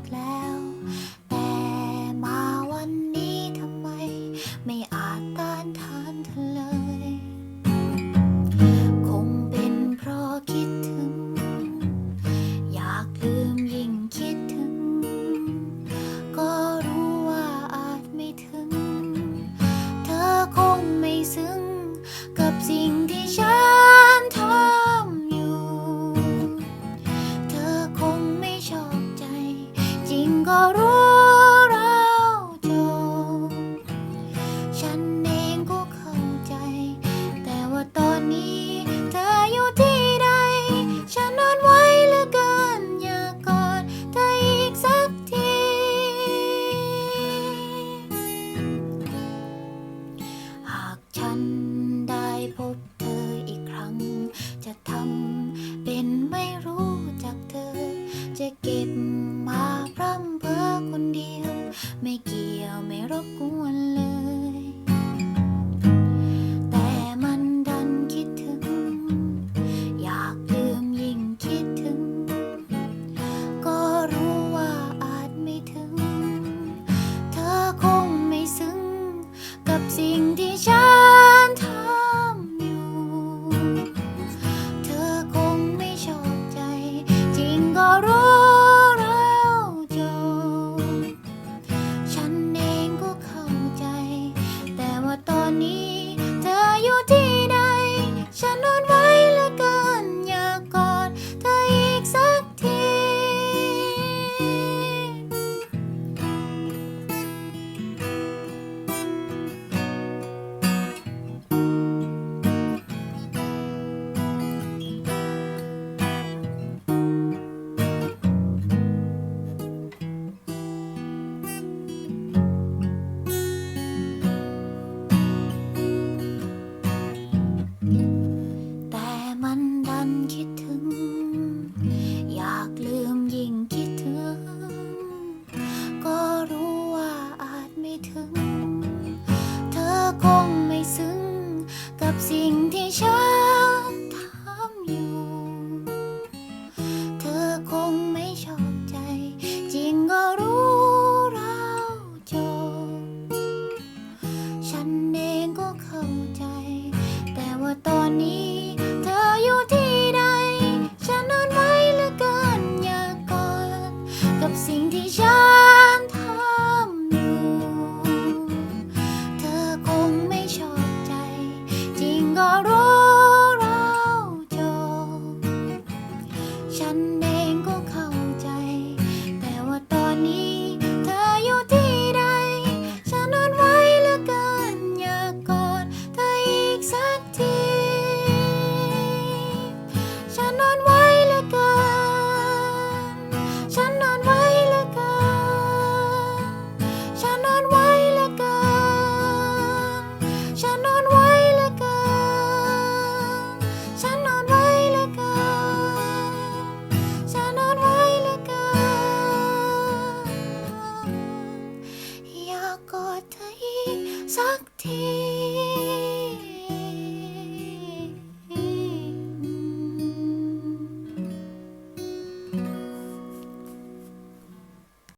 ดแล้ว ก็บมาพร่ำเพ้อคนเดียว ไม่เกี่ยวไม่รบกวนเลย แต่มันดันคิดถึง อยากดื่มยิ่งคิดถึง ก็รู้ว่าอาจไม่ถึง เธอคงไม่ซึ้งกับสิ่งที่ฉัน 난 냉곡하오. Sakti.